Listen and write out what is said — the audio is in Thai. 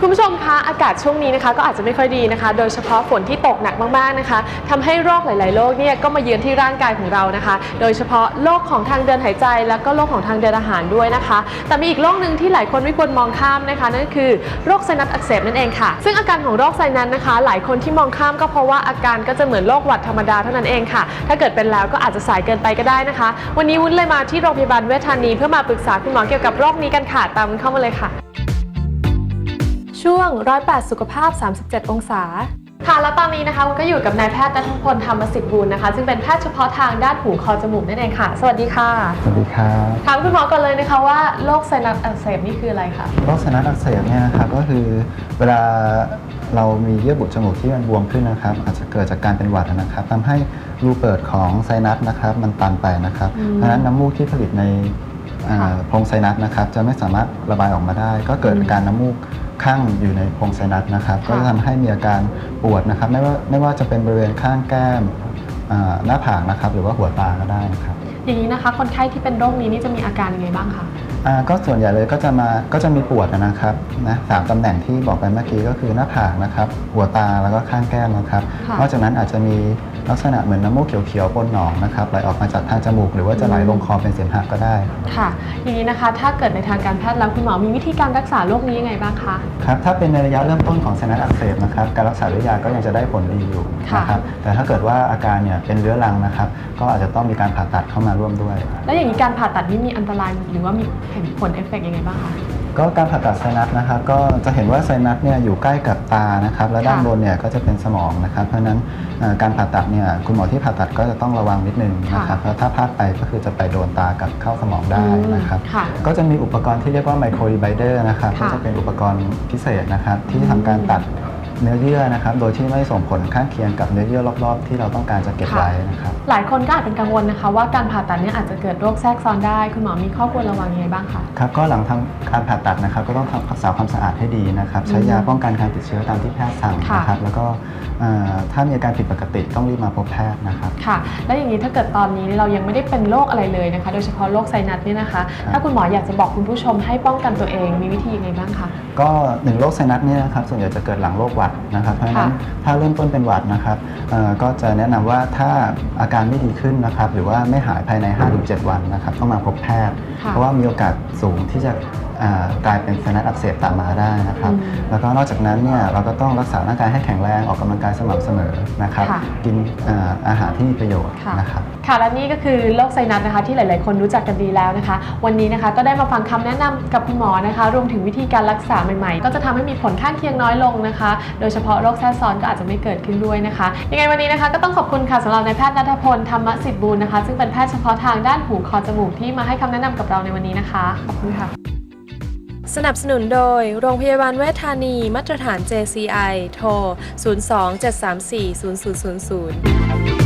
คุณผู้ชมคะอากาศช่วงนี้นะคะก็อาจจะไม่ค่อยดีนะคะ โดยเฉพาะฝนที่ตกหนักมากๆนะคะทำให้โรคหลาย ๆ โรคเนี่ยก็มาเยือนที่ร่างกายของเรานะคะ โดยเฉพาะโรคของทางเดินหายใจ แล้วก็โรคของทางเดินอาหารด้วยนะคะ แต่มีอีกโรคหนึ่งที่หลายคนไม่ควรมองข้ามนะคะนั่นคือโรคไซนัสอักเสบนั่นเองค่ะ ซึ่งอาการของโรคไซนัสนะคะ หลายคนที่มองข้ามก็เพราะว่าอาการก็จะเหมือนโรคหวัดธรรมดาเท่านั้นเองค่ะ ถ้าเกิดเป็นแล้วก็อาจจะสายเกินไปก็ได้นะคะ วันนี้วุ้นเลยมาที่โรงพยาบาลเวชธานีเพื่อมาปรึกษาคุณหมอเกี่ยวกับโรคนี้กันค่ะตามวุ้นเข้ามาเลยค่ะ ช่วงร้อยแปดสุขภาพ 37 องศา ค่ะ แล้วตอนนี้นะคะมันก็อยู่กับนายแพทย์นัทพลธรรมสิทธิ์บุญนะคะ ซึ่งเป็นแพทย์เฉพาะทางด้านหูคอจมูกนั่นเองค่ะ สวัสดีค่ะ สวัสดีครับถามคุณหมอก่อนเลยนะคะว่าโรคไซนัสอักเสบนี่คืออะไรคะ โรคไซนัสอักเสบเนี่ยนะครับก็คือเวลาเรามีเยื่อบุจมูกที่มันบวมขึ้นนะครับ อาจจะเกิดจากการเป็นหวัดนะครับทำให้รูเปิดของไซนัสนะครับ มันตันไปนะครับ อืม เพราะฉะนั้นน้ำมูกที่ผลิตในอ่าค่ะโพรงไซนัสนะครับ จะไม่สามารถระบายออกมาได้ ก็เกิดอืมอาการน้ำมูก ข้างอยู่ในโพรงไซนัสนะครับค่ะก็จะทำให้มีอาการปวดนะครับ ไม่ว่าไม่ว่าจะเป็นบริเวณข้างแก้มอ่าหน้าผากนะครับ หรือว่าหัวตาก็ได้นะครับ อย่างนี้นะคะ คนไข้ที่เป็นโรคนี้นี่จะมีอาการยังไงบ้างคะ อ่าก็ส่วนใหญ่เลยก็จะมาก็จะมีปวดนะครับนะสามตำแหน่งที่บอกไปเมื่อกี้ก็คือหน้าผากนะครับ หัวตาแล้วก็ข้างแก้มนะครับ ค่ะ นอกจากนั้นอาจจะมี ลักษณะเหมือนน้ำมูกเขียวๆปนหนองนะครับไหลออกมาจากทางจมูก หรือว่าจะไหลลงคอเป็นเสมหะก็ได้ ค่ะ อย่างนี้นะคะ ถ้าเกิดในทางการแพทย์แล้วคุณหมอมีวิธีการรักษาโรคนี้ยังไงบ้างคะ ครับ ถ้าเป็นในระยะเริ่มต้นของไซนัสอักเสบนะครับ การรักษาด้วยยาก็ยังจะได้ผลดีอยู่ค่ะ นะครับ แต่ถ้าเกิดว่าอาการเนี่ยเป็นเรื้อรังนะครับ ก็อาจจะต้องมีการผ่าตัดเข้ามาร่วมด้วย แล้วอย่างนี้การผ่าตัดนี่มีอันตรายหรือว่ามีเห็นผลเอฟเฟกต์ยังไงบ้างคะ ก็การผ่าตัดไซนัสนะครับก็จะเห็นว่าไซนัสเนี่ยอยู่ใกล้กับตานะครับและด้านค่ะบนเนี่ยก็จะเป็นสมองนะครับเพราะฉะนั้นเอ่อการผ่าตัดเนี่ยคุณหมอที่ผ่าตัดก็จะต้องระวังนิดนึงนะครับเพราะถ้าพลาดไปก็คือจะไปโดนตากับเข้าสมองได้นะครับ ค่ะ ก็จะมีอุปกรณ์ที่เรียกว่าไมโครดีไบเดอร์นะครับค่ะก็จะเป็นอุปกรณ์พิเศษนะครับที่ทำการตัด เนื้อเยื่อนะครับ โดยที่ไม่ส่งผลข้างเคียงกับเนื้อเยื่อรอบๆ ที่เราต้องการจะเก็บไว้นะครับ หลายคนก็อาจเป็นกังวลนะคะ ว่าการผ่าตัดเนี่ยอาจจะเกิดโรคแทรกซ้อนได้ คุณหมอมีข้อควรระวังยังไงบ้างคะ ครับ ก็หลังทำการผ่าตัดนะครับ ก็ต้องทำรักษาความสะอาดให้ดีนะครับ ใช้ยาป้องกันการติดเชื้อตามที่แพทย์สั่งค่ะนะครับ แล้วก็เอ่อถ้ามีอาการผิดปกติต้องรีบมาพบแพทย์นะครับ ค่ะ แล้วอย่างนี้ถ้าเกิดตอนนี้เรายังไม่ได้เป็นโรคอะไรเลยนะคะ โดยเฉพาะโรคไซนัสเนี่ยนะคะครับถ้าคุณหมออยากจะบอกคุณผู้ชมให้ป้องกันตัวเองมีวิธียังไงบ้างคะ ก็หนึ่งโรคไซนัสเนี่ยนะครับส่วนใหญ่จะเกิดหลังโรคหวัดนะครับเพราะฉะนั้นค่ะถ้าเริ่มต้นเป็นหวัดนะครับเอ่อก็จะแนะนำว่าถ้าอาการไม่ดีขึ้นนะครับ หรือว่าไม่หายภายใน 5-7 วันนะครับ ต้องมาพบแพทย์ค่ะเพราะว่ามีโอกาสสูงที่จะอ่ากลายเป็นไซนัสอักเสบตามมาได้นะครับอืมแล้วก็นอกจากนั้นเนี่ยเราก็ต้องรักษาร่างกายให้แข็งแรงออกกำลังกายสม่ำเสมอนะครับ ค่ะ กินอ่าอาหารที่มีประโยชน์ค่ะนะครับ ค่ะและนี่ก็คือโรคไซนัสนะคะที่หลาย ๆ คนรู้จักกันดีแล้วนะคะ วันนี้นะคะก็ได้มาฟังคำแนะนำกับคุณหมอนะคะ รวมถึงวิธีการรักษาใหม่ ๆ ก็จะทำให้มีผลข้างเคียงน้อยลงนะคะ โดยเฉพาะโรคแทรกซ้อนก็อาจจะไม่เกิดขึ้นด้วยนะคะยังไงวันนี้นะคะก็ต้องขอบคุณค่ะสำหรับนายแพทย์นัทพลธรรมสิทธิ์บูรณ์นะคะ ซึ่งเป็นแพทย์เฉพาะทางด้านหูคอจมูกที่มาให้คำแนะนำกับเราในวันนี้นะคะขอบคุณค่ะ สนับสนุนโดย โรงพยาบาลเวชธานีมาตรฐาน JCI โทร 02 734 0000